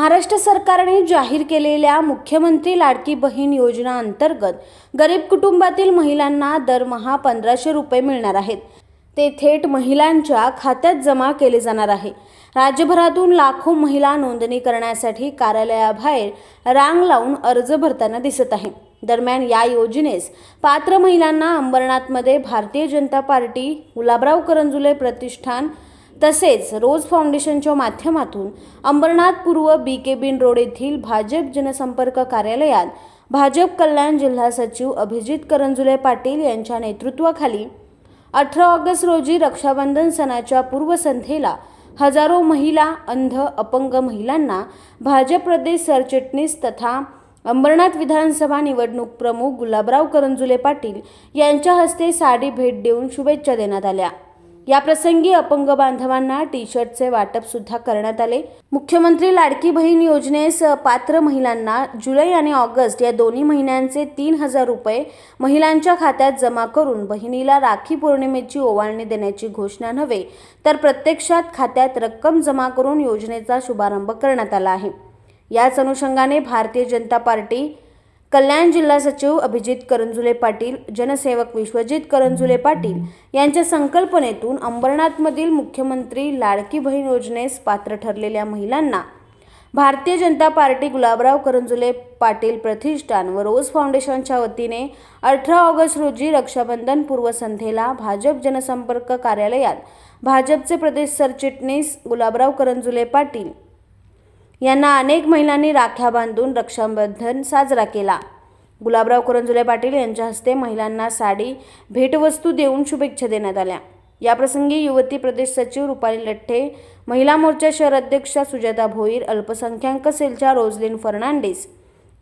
महाराष्ट्र सरकारने जाहीर केलेल्या मुख्यमंत्री लाडकी बहीण योजना अंतर्गत गरीब कुटुंबातील महिलांना दरमहा पंधराशे रुपये मिळणार आहेत. ते थेट महिलांच्या खात्यात जमा केले जाणार आहे. राज्यभरातून लाखो महिला नोंदणी करण्यासाठी कार्यालयाबाहेर रांग लावून अर्ज भरताना दिसत आहे. दरम्यान या योजनेस पात्र महिलांना अंबरनाथमध्ये भारतीय जनता पार्टी गुलाबराव करंजुले प्रतिष्ठान तसेच रोज फाउंडेशनच्या माध्यमातून अंबरनाथ पूर्व बी के बिन रोड येथील भाजप जनसंपर्क कार्यालयात भाजप कल्याण जिल्हा सचिव अभिजित करंजुले पाटील यांच्या नेतृत्वाखाली अठरा ऑगस्ट रोजी रक्षाबंधन सणाच्या पूर्वसंध्येला हजारो महिला अंध अपंग महिलांना भाजप प्रदेश सरचिटणीस तथा अंबरनाथ विधानसभा निवडणूक प्रमुख गुलाबराव करंजुले पाटील यांच्या हस्ते साडी भेट देऊन शुभेच्छा देण्यात आल्या. या प्रसंगी अपंग बांधवांना टी शर्टचे वाटप सुद्धा करण्यात आले. मुख्यमंत्री लाडकी बहीण योजनेस पात्र महिलांना जुलै आणि ऑगस्ट या दोन्ही महिन्यांचे तीन हजार रुपये महिलांच्या खात्यात जमा करून बहिणीला राखी पौर्णिमेची ओवाळणी देण्याची घोषणा नव्हे तर प्रत्यक्षात खात्यात रक्कम जमा करून योजनेचा शुभारंभ करण्यात आला आहे. याच अनुषंगाने भारतीय जनता पार्टी कल्याण जिल्हा सचिव अभिजित करंजुले पाटील जनसेवक विश्वजित करंजुले पाटील यांच्या संकल्पनेतून अंबरनाथमधील मुख्यमंत्री लाडकी बहीण योजनेस पात्र ठरलेल्या महिलांना भारतीय जनता पार्टी गुलाबराव करंजुले पाटील प्रतिष्ठान व रोज फाउंडेशनच्या वतीने अठरा ऑगस्ट रोजी रक्षाबंधन पूर्वसंध्येला भाजप जनसंपर्क कार्यालयात भाजपचे प्रदेश सरचिटणीस गुलाबराव करंजुले पाटील यांना अनेक महिलांनी राख्या बांधून रक्षाबंधन साजरा केला. गुलाबराव करंजुले पाटील यांच्या हस्ते महिलांना साडी भेटवस्तू देऊन शुभेच्छा देण्यात आल्या. याप्रसंगी युवती प्रदेश सचिव रुपाली लठ्ठे महिला मोर्चा शहर अध्यक्षा सुजाता भोईर अल्पसंख्याक सेलच्या रोजलिन फर्नांडिस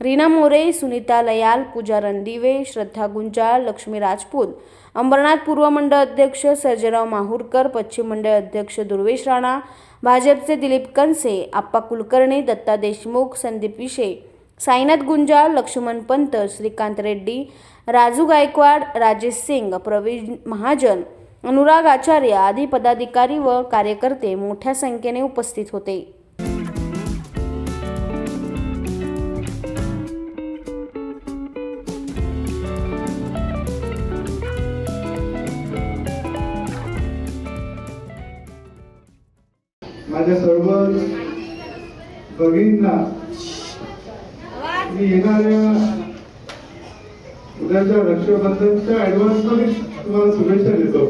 रीना मोरे सुनीता लयाल पूजा रणदिवे श्रद्धा गुंजाळ लक्ष्मी राजपूत अंबरनाथ पूर्व मंडळ अध्यक्ष सर्जेराव माहूरकर पश्चिम मंडळ अध्यक्ष दुर्वेश राणा भाजपचे दिलीप कनसे आप्पा कुलकर्णी दत्ता देशमुख संदीप विशे साईनाथ गुंजाळ लक्ष्मण पंत श्रीकांत रेड्डी राजू गायकवाड राजेश सिंग प्रवीण महाजन अनुराग आचार्य आदी पदाधिकारी व कार्यकर्ते मोठ्या संख्येने उपस्थित होते. माझ्या सर्व भगिनींना मी येणाऱ्या उद्याच्या रक्षाबंधनच्या ऍडव्हान्समध्ये तुम्हाला शुभेच्छा देतो.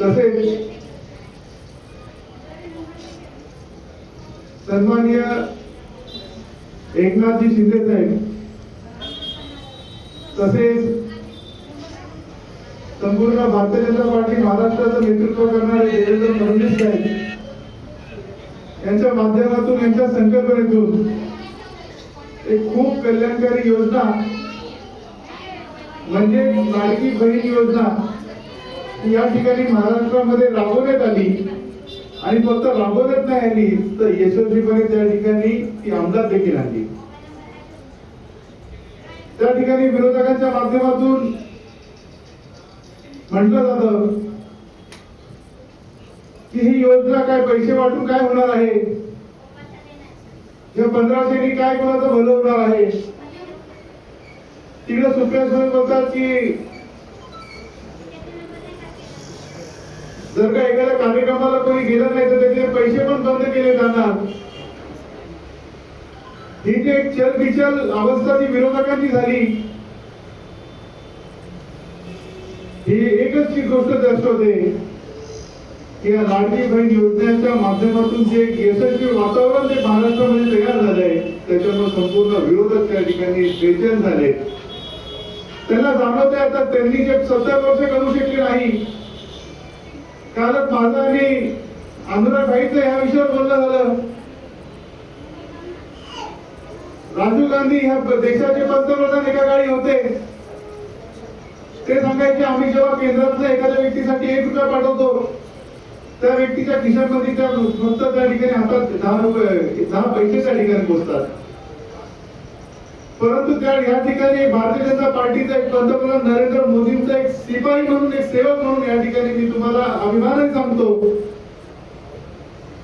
तसेच सन्माननीय एकनाथजी शिंदे साहेब तसेच संपूर्ण भारतीय जनता पार्टी महाराष्ट्राचं नेतृत्व करणारे देवेंद्र फडणवीस साहेब यांच्या माध्यमातून यांच्या संकल्पनेतून एक खूप कल्याणकारी योजना म्हणजे लाडकी बहीण योजना या ठिकाणी महाराष्ट्रामध्ये राबवण्यात आली. आणि फक्त राबवण्यात नाही आली तर यशस्वीपणे त्या ठिकाणी ती अंमलात देखील आली. त्या ठिकाणी विरोधकांच्या माध्यमातून म्हटलं जातं. की ही योजना काय पैसे वाटून काय होणार आहे? या पंधराशेनी काय कोणाचं भलं होणार आहे? तिकडे सुप्रिया सुळे बोलतात की जर का एखाद्या कार्यक्रमाला कोणी गेलं नाही तर त्याचे पैसे पण बंद केले जाणार. ही जी एक चलबिचल अवस्था जी विरोधकांची झाली ही एकच ची गोष्ट दर्शवते की या लाडकी बहीण योजनेच्या माध्यमातून जे एक यशस्वी वातावरण जे महाराष्ट्रामध्ये तयार झालंय त्याच्यामुळे संपूर्ण विरोधक त्या ठिकाणी बेचैन झाले. त्यांना जाणवत आहे आता त्यांनी जे सत्तर वर्ष करू शकले नाही. कालच माझा आणि अनुराबाईचं ह्या विषयावर बोलणं झालं. राजीव गांधी ह्या देशाचे पंतप्रधान एका काळी होते. ते सांगायचे आम्ही जेव्हा केंद्रातल्या एखाद्या व्यक्तीसाठी एक रुपया पाठवतो त्या व्यक्तीच्या खिशामध्ये त्या फक्त त्या ठिकाणी हातात दहा रुपये दहा पैसे त्या ठिकाणी पोहोचतात परंतु त्या या ठिकाणी भारतीय जनता पार्टीचा एक पंतप्रधान नरेंद्र मोदींचा एक सिपाही म्हणून एक सेवक म्हणून या ठिकाणी मी तुम्हाला अभिमानाने सांगतो.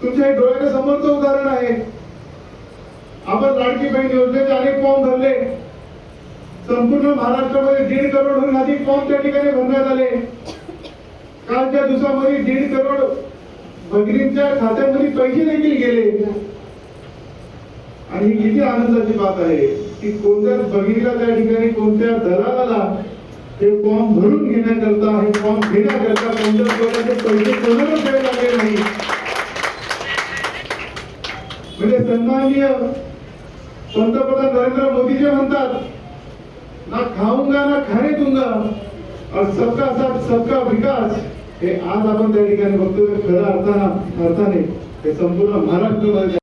तुमच्या डोळ्याच्या समोरचं उदाहरण आहे. आपण लाडकी बहीण योजनेचे अनेक फॉर्म भरले. संपूर्ण महाराष्ट्रामध्ये दीड करोडहून अधिक फॉर्म त्या ठिकाणी भरण्यात आले. कालच्या दिवसामध्ये दीड करोड भगिनींच्या खात्यामध्ये पैसे देखील गेले. आणि ही किती आनंदाची बात आहे की कोणत्या भगिनीला त्या ठिकाणी कोणत्या दलालाला हे फॉर्म भरून घेण्याकरता हे फॉर्म घेण्याकरता कोणत्या प्रकारचे पैसे कोणालाच द्यावे लागले नाही? म्हणजे सन्माननीय पंतप्रधान नरेंद्र मोदी जे म्हणतात ना खाऊंगा ना खाणे दूंगा और सबका साथ सबका विकास. हे आज आपण त्या ठिकाणी बघतोय खरं खऱ्या अर्थानं अर्थाने. हे संपूर्ण महाराष्ट्रामध्ये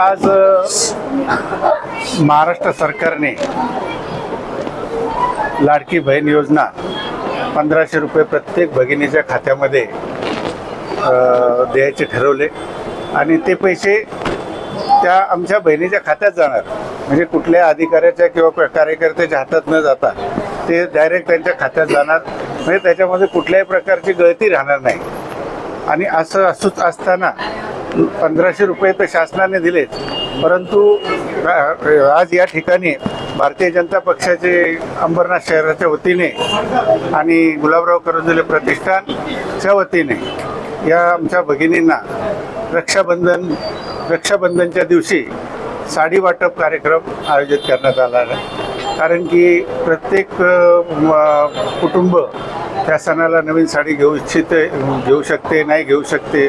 आज महाराष्ट्र सरकारने लाडकी बहीण योजना पंधराशे रुपये प्रत्येक भगिनीच्या खात्यामध्ये द्यायचे ठरवले. आणि ते पैसे त्या आमच्या बहिणीच्या खात्यात जाणार. म्हणजे कुठल्या अधिकाऱ्याच्या किंवा कार्यकर्त्याच्या हातात न जाता ते डायरेक्ट त्यांच्या खात्यात जाणार. म्हणजे त्याच्यामध्ये कुठल्याही प्रकारची गळती राहणार नाही. आणि असं असूच असताना पंधराशे रुपये तर शासनाने दिलेच परंतु आज या ठिकाणी भारतीय जनता पक्षाचे अंबरनाथ शहराच्या वतीने आणि गुलाबराव करंजुले प्रतिष्ठानच्या वतीने या आमच्या भगिनींना रक्षाबंधन रक्षाबंधनच्या दिवशी साडी वाटप कार्यक्रम आयोजित करण्यात आला आहे. कारण की प्रत्येक कुटुंब त्या सणाला नवीन साडी घेऊ इच्छिते घेऊ शकते नाही घेऊ शकते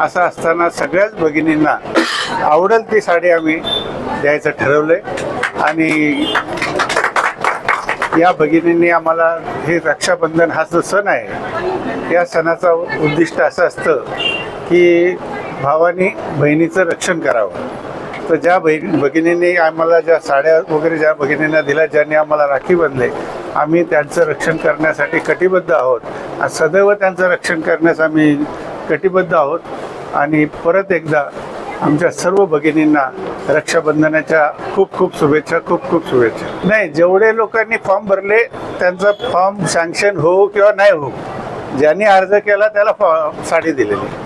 असं असताना सगळ्याच भगिनींना आवडेल ती साडी आम्ही द्यायचं ठरवलंय. आणि या भगिनींनी आम्हाला हे रक्षाबंधन हा जो सण आहे या सणाचा उद्दिष्ट असं असतं की भावानी बहिणीचं रक्षण करावं. तर ज्या बहिणी भगिनींनी आम्हाला ज्या साड्या वगैरे ज्या भगिनींना दिल्या ज्यांनी आम्हाला राखी बांधले आम्ही त्यांचं रक्षण करण्यासाठी कटिबद्ध आहोत. सदैव त्यांचं रक्षण करण्यास आम्ही कटिबद्ध आहोत. आणि परत एकदा आमच्या सर्व भगिनींना रक्षाबंधनाच्या खूप खूप शुभेच्छा खूप खूप शुभेच्छा. नाही जेवढे लोकांनी फॉर्म भरले त्यांचा फॉर्म सँक्शन हो किंवा नाही हो ज्यांनी अर्ज केला त्याला फॉ साडी दिलेली.